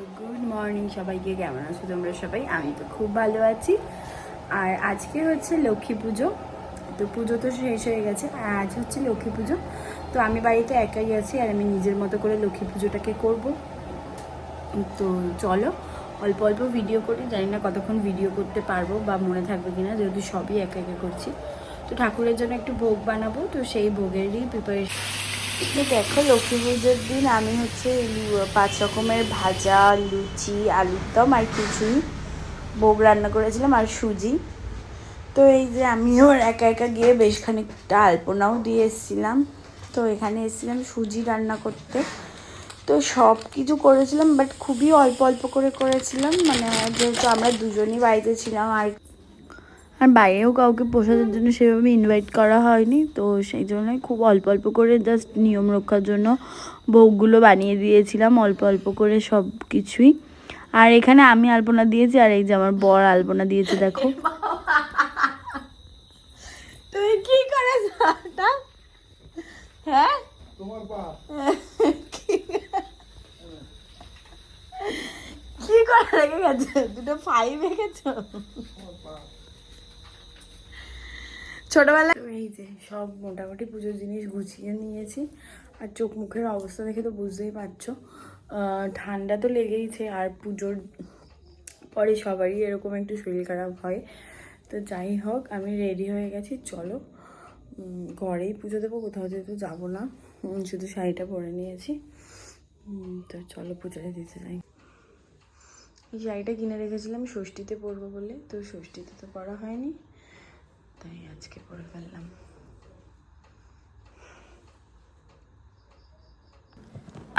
তো good morning সবাইকে, কেমন আছো তোমরা সবাই? আমি তো খুব ভালো আছি। আর আজকে হচ্ছে লক্ষ্মী পুজো। তো পুজো তো শেষ হয়ে গেছে, আর আজ হচ্ছে লক্ষ্মী পুজো। তো আমি বাড়িতে একাই আছি, আর আমি নিজের মতো করে লক্ষ্মী পুজোটাকে করব। তো চলো, অল্প অল্প ভিডিও করি। জানি না কতক্ষণ ভিডিও করতে পারব বা মনে থাকবে কিনা, যেহেতু সবই একা একা করছি। তো ঠাকুরের জন্য একটু ভোগ বানাবো, তো সেই ভোগেরই প্রিপারেশন দেখো লক্ষ্মী পুজোর দিন আমি হচ্ছে পাঁচ রকমের ভাজা, লুচি, আলুর দম আর কিছুই ভোগ রান্না করেছিলাম আর সুজি। তো এই যে আমিও একা একা গিয়ে বেশ খানিকটা আলপনাও দিয়ে এসেছিলাম। তো এখানে এসেছিলাম সুজি রান্না করতে। তো সব কিছু করেছিলাম বাট খুবই অল্প অল্প করে করেছিলাম। মানে যেহেতু আমরা দুজনই বাড়িতে ছিলাম আর আর বাইরেও কাউকে প্রসাদের জন্য সেভাবে ইনভাইট করা হয়নি তো সেই জন্যই খুব অল্প অল্প করে জাস্ট নিয়ম রক্ষার জন্য ভোগগুলো বানিয়ে দিয়েছিলাম অল্প অল্প করে সব কিছুই। আর এখানে আমি আলপনা দিয়েছি আর এই যে আমার বর আলপনা দিয়েছে দেখো। তুমি কি করেছ হ্যাঁ? তোমার কি করে রেখে গেছো? দুটো ফাইভ রেখেছো ছোটবেলা যে সব মোটামুটি পুজোর জিনিস গুছিয়ে নিয়েছি। আর চোখ মুখের অবস্থা দেখে তো বুঝতেই পারছ। ঠান্ডা তো লেগেইছে আর পুজোর পরে সবারই এরকম একটু শরীর খারাপ হয়। তো যাই হোক, আমি রেডি হয়ে গেছি, চলো। ঘরেই পুজো দেবো, কোথাও যেহেতু যাব না। শুধু শাড়িটা পরে নিয়েছি। তো চলো পুজোটা দিতে যাই। এই শাড়িটা কিনে রেখেছিলাম, ষষ্ঠীতে পরবো বলে। তো ষষ্ঠীতে তো পরা হয়নি। তাই আজকে পরে ফেললাম।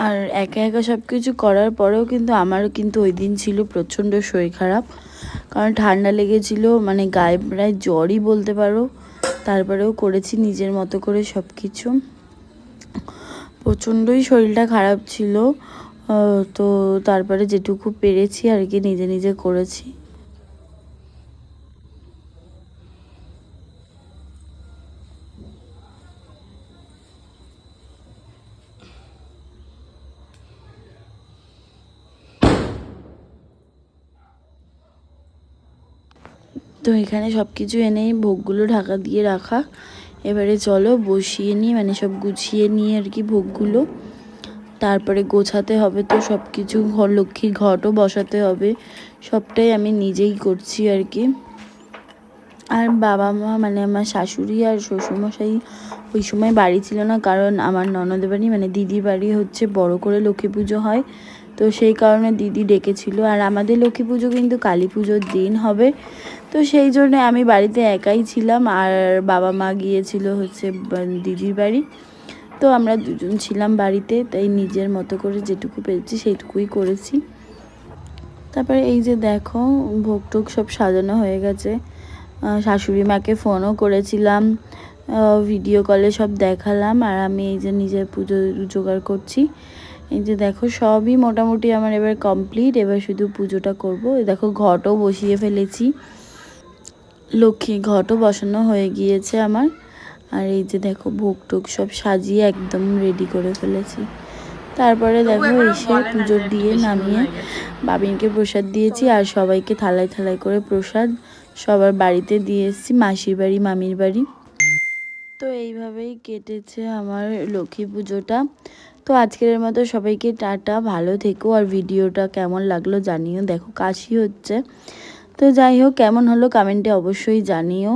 আর একা একা সব কিছু করার পরেও কিন্তু আমারও কিন্তু ওই দিন ছিল প্রচণ্ড শরীর খারাপ। কারণ ঠান্ডা লেগেছিল মানে গায়ে প্রায় জ্বরই বলতে পারো। তারপরেও করেছি নিজের মতো করে সব কিছু প্রচণ্ডই শরীরটা খারাপ ছিল। তো তারপরে যেটুকু পেরেছি আর কি নিজে নিজে করেছি। তো এখানে সব কিছু এনেই ভোগগুলো ঢাকা দিয়ে রাখা। এবারে চলো বসিয়ে নিই মানে সব গুছিয়ে নিয়ে আর কি ভোগগুলো। তারপরে গোছাতে হবে তো সব কিছু ঘর, লক্ষ্মীর ঘটও বসাতে হবে। সবটাই আমি নিজেই করছি আর কি। আর বাবা মা মানে আমার শাশুড়ি আর শ্বশুরমশাই ওই সময় বাড়ি ছিল না, কারণ আমার ননদের বাড়ি মানে দিদির বাড়ি হচ্ছে বড় করে লক্ষ্মী পুজো হয়। তো সেই কারণে দিদি ডেকেছিল। আর আমাদের লক্ষ্মী পুজো কিন্তু কালী পুজোর দিন হবে। তো সেই জন্য আমি বাড়িতে একাই ছিলাম আর বাবা মা গিয়েছিল হচ্ছে দিদির বাড়ি। তো আমরা দুজন ছিলাম বাড়িতে, তাই নিজের মতো করে যেটুকু পেরেছি সেইটুকুই করেছি। তারপরে এই যে দেখো, ভোগ টোগ সব সাজানো হয়ে গেছে। শাশুড়ি মাকে ফোনও করেছিলাম ভিডিও কলে সব দেখালাম। আর আমি এই যে নিজের পুজো জোগাড় করছি। এই যে দেখো সবই মোটামুটি আমার এবার কমপ্লিট এবার শুধু পুজোটা করব। এই দেখো ঘটও বসিয়ে ফেলেছি। লক্ষ্মী ঘটও বসানো হয়ে গিয়েছে আমার। আর এই যে দেখো ভোগ টোগ সব সাজিয়ে একদম রেডি করে ফেলেছি। তারপরে দেখো এসে পুজো দিয়ে নামিয়ে বাবিনকে প্রসাদ দিয়েছি আর সবাইকে থালায় থালায় করে প্রসাদ সবার বাড়িতে দিয়ে এসেছি মাসির বাড়ি মামির বাড়ি। তো এইভাবেই কেটেছে আমার লক্ষ্মী পুজোটা। তো আজকের মতো সবাইকে টাটা, ভালো থেকো আর ভিডিওটা কেমন লাগল জানিও। দেখো কাশি হচ্ছে। তো যাই হোক, কেমন হলো কমেন্টে অবশ্যই জানিও।